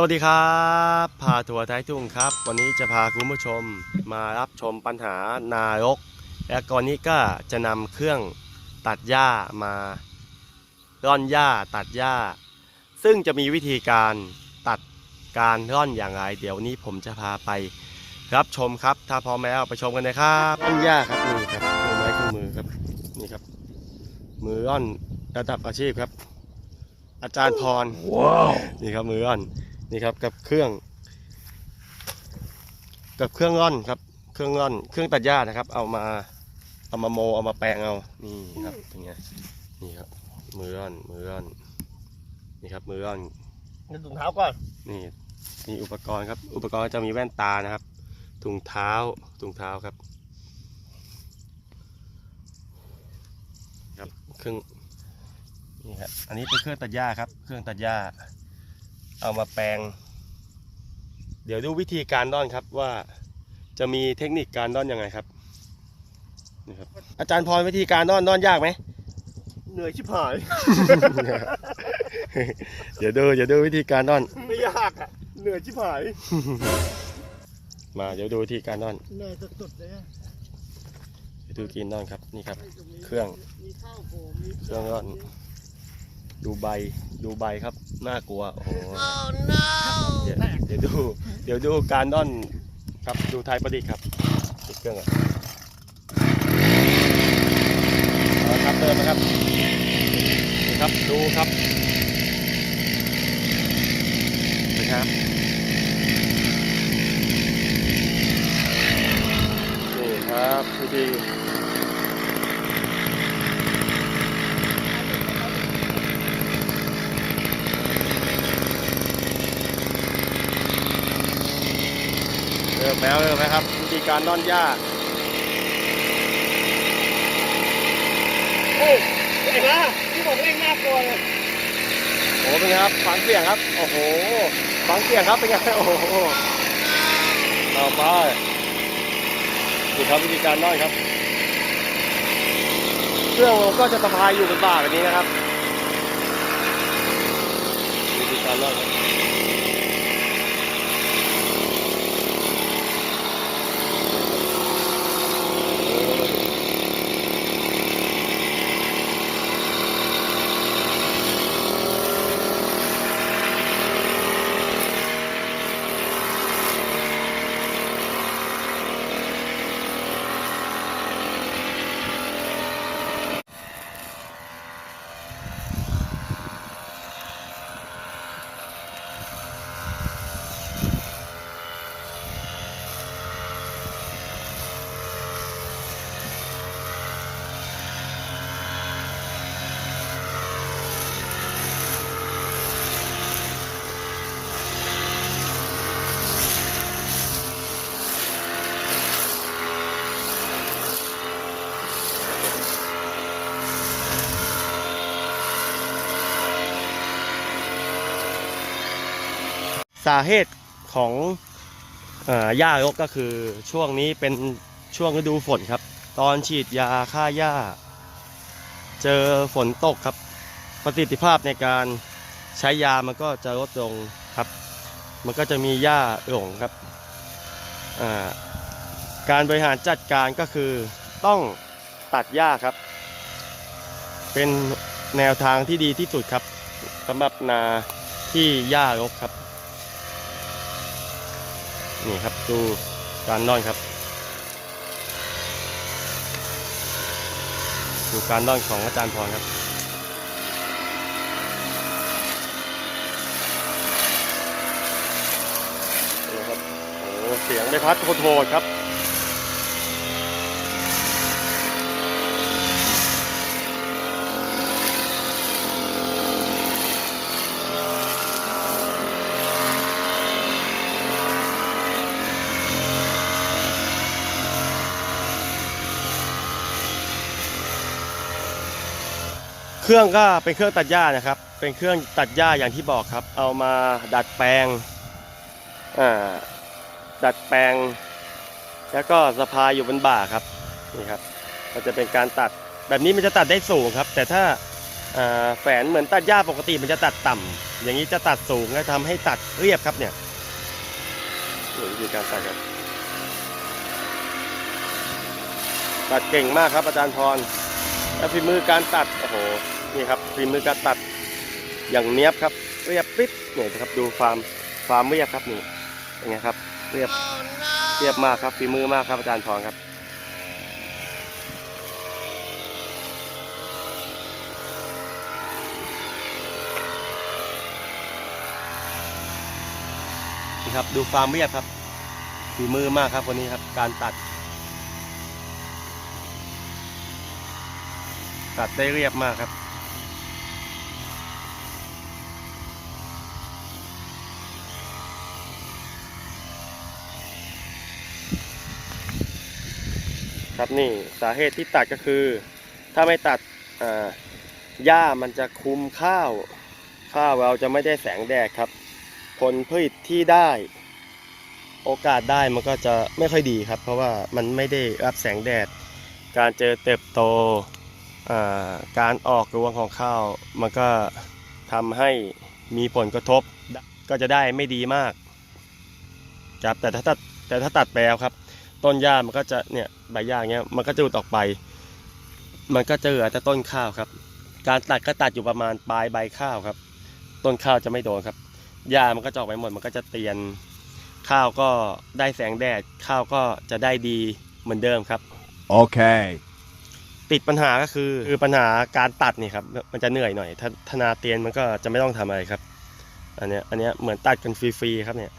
สวัสดีครับพาทัวร์ท้ายทุ่งครับ วันนี้จะพาคุณผู้ชมมารับชมปัญหานายกและก่อนนี้ก็จะนำเครื่องตัดหญ้ามาร่อนหญ้าตัดหญ้า ซึ่งจะมีวิธีการตัดการร่อนอย่างไร เดี๋ยวนี้ผมจะพาไปรับชมครับ ถ้าพร้อมแล้วไปชมกันเลยครับร่อนหญ้าครับนี่ครับเครื่องไม้เครื่องมือครับนี่ครับ มือร่อนระดับอาชีพครับ อาจารย์พรว้าวนี่ครับมือร่อน นี่ครับกับเครื่อง กับเครื่องร่อนครับ เครื่องร่อน เครื่องตัดหญ้านะครับ เอามาเอามาโมเอามาแปลงเอา นี่ครับเป็นไงนี่ครับ มือร่อนมือร่อน นี่ครับมือร่อนเงินถุงเท้าก่อนนี่มีอุปกรณ์ครับ อุปกรณ์จะมีแว่นตานะครับ ถุงเท้าถุงเท้าครับ ครับเครื่องนี่ครับอันนี้เป็นเครื่องตัดหญ้าครับ เครื่องตัดหญ้า เอามาแปลง เดี๋ยวดูวิธีการด้อนครับว่าจะมีเทคนิคการด้อนยังไงครับนี่ครับ อาจารย์พรวิธีการด้อนด้อนยากไหมเหนื่อยชิบหาย เดี๋ยวดูเดี๋ยวดูวิธีการด้อน ไม่ยากอะ เหนื่อยชิบหาย มาเดี๋ยวดูวิธีการด้อน เหนื่อยสุดๆเลยอะเดี๋ยวดูกินด้อนครับนี่ครับ เครื่องมีข้าวโพดมีเครื่องร่อน ดูใบดูใบครับน่ากลัวโอ้โหเดี๋ยวเดี๋ยวดูเดี๋ยวดูการด้อนครับดูไทยประดิษฐ์ครับติดเครื่องอะเอาละครับเติมนะครับนี่ครับดูครับนะครับนี่ครับวิธี เริ่มแล้วเริ่มแล้วครับวิธีการนอนหญ้าโอ้ยเอ็งนะที่บอกเอ็งน่ากลัวเลยโอ้โหเป็นไงครับฟังเสียงครับ โอ้โหฟังเสียงครับเป็นไงโอ้โหต่อไปดูครับวิธีการนอนครับเครื่องก็จะสะพายอยู่บนบ่าแบบนี้นะครับวิธีการนอนครับาเหตุของเอ่อหญ้ารกก็คือช่วงนี้เป็นช่วงฤดูฝนครับ ตอนฉีดยาฆ่าหญ้า เจอฝนตกครับ ประสิทธิภาพในการใช้ยามันก็จะลดลงครับ มันก็จะมีหญ้าหลงครับ การบริหารจัดการก็คือต้องตัดหญ้าครับ เป็นแนวทางที่ดีที่สุดครับสำหรับนาที่หญ้ารกครับ นี่ครับดูการนอนครับ ดูการนอนของอาจารย์พรครับนี่ครับโอ้เสียงไม่พัดโหดครับ เครื่องก็เป็นเครื่องตัดหญ้านะครับ เป็นเครื่องตัดหญ้าอย่างที่บอกครับ เอามาดัดแปลงอ่าดัดแปลง แล้วก็สะพายอยู่บนบ่าครับนี่ครับก็จะเป็นการตัดแบบนี้มันจะตัดได้สูงครับ แต่ถ้าแฝนเหมือนตัดหญ้าปกติมันจะตัดต่ำอย่างนี้จะตัดสูงและทำให้ตัดเรียบครับเนี่ยนี่วิธีการตัดครับตัดเก่งมากครับอาจารย์พรแล้วฝีมือการตัดโอ้โห นี่ครับฝีมือการตัดอย่างเนี้ยบครับ เรียบปิ๊บเนี่ยนะครับดูความความเรียบครับนี่เป็นไงครับ เรียบเรียบมากครับฝีมือมากครับอาจารย์พรครับนี่ครับดูความเรียบครับฝีมือมากครับวันนี้ครับการตัด ตัดได้เรียบมากครับ ครับนี่สาเหตุที่ตัดก็คือ ถ้าไม่ตัดหญ้ามันจะคุมข้าว ข้าวเราจะไม่ได้แสงแดดครับ ผลผลิตที่ได้ โอกาสได้มันก็จะไม่ค่อยดีครับ เพราะว่ามันไม่ได้รับแสงแดด การเจอเติบโตการออกรวงของข้าว มันก็ทำให้มีผลกระทบก็จะได้ไม่ดีมากครับแต่ถ้าตัดแต่ถ้าตัดไปแล้วครับ ต้นหญ้ามันก็จะเนี่ยใบหญ้าเงี้ยมันก็จะหลุดออกไป มันก็จะเหลือแต่ต้นข้าวครับ การตัดก็ตัดอยู่ประมาณปลายใบข้าวครับ ต้นข้าวจะไม่โดนครับหญ้ามันก็จะออกไปหมดมันก็จะเตียนข้าวก็ได้แสงแดดข้าวก็จะได้ดีเหมือนเดิมครับ Okay. ติดปัญหาก็คือคือปัญหาการตัดนี่ครับมันจะเหนื่อยหน่อยถ้าธนาเตียนมันก็จะไม่ต้องทำอะไรครับ อันเนี้ยอันเนี้ยเหมือนตัดกันฟรีๆครับเนี่ย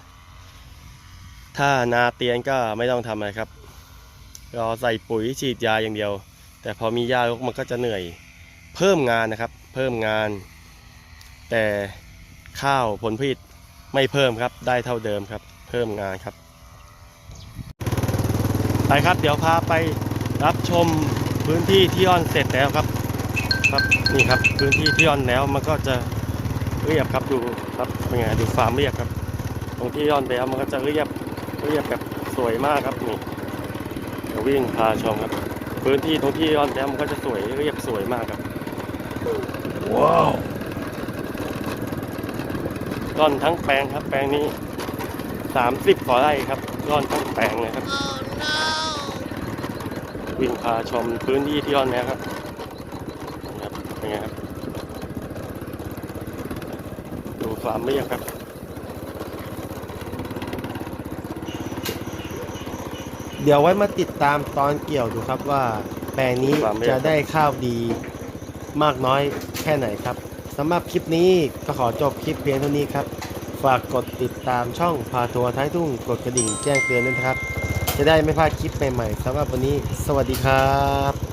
ถ้านาเตียนก็ไม่ต้องทำอะไรครับรอใส่ปุ๋ยฉีดยาอย่างเดียว แต่พอมีหญ้ารกมันก็จะเหนื่อย เพิ่มงานนะครับ เพิ่มงาน แต่ข้าวผลผลิตไม่เพิ่มครับ ได้เท่าเดิมครับ เพิ่มงานครับ ไปครับ เดี๋ยวพาไปรับชมพื้นที่ที่อ่อนเสร็จแล้วครับ ครับนี่ครับพื้นที่ที่อ่อนแล้วมันก็จะเรียบครับดูครับเป็นไงดูฟาร์มเรียบครับ ตรงที่อ่อนไปแล้วมันก็จะเรียบ เรียบแบบสวยมากครับนี่เดี๋ยววิ่งพาชมครับ พื้นที่ตรงที่ออนแล้วมันก็จะสวยเรียบสวยมากครับ Wow. ร่อนทั้งแปลงครับ แปลงนี้สามสิบกว่าไร่ครับร่อนทั้งแปลงเลยครับวิ่งพาชมพื้นที่ที่ร่อนแล้วครับนี่ครับเป็นไงครับ ดูฟาร์มเรียบครับ เดี๋ยวไว้มาติดตามตอนเกี่ยวดูครับว่าแปลงนี้ความเร็วจะได้ข้าวดีมากน้อยแค่ไหนครับสำหรับคลิปนี้ก็ขอจบคลิปเพียงเท่านี้ครับ ฝากกดติดตามช่องพาทัวร์ท้ายทุ่งกดกระดิ่งแจ้งเตือนด้วยนะครับ จะได้ไม่พลาดคลิปใหม่ๆสำหรับวันนี้ สวัสดีครับ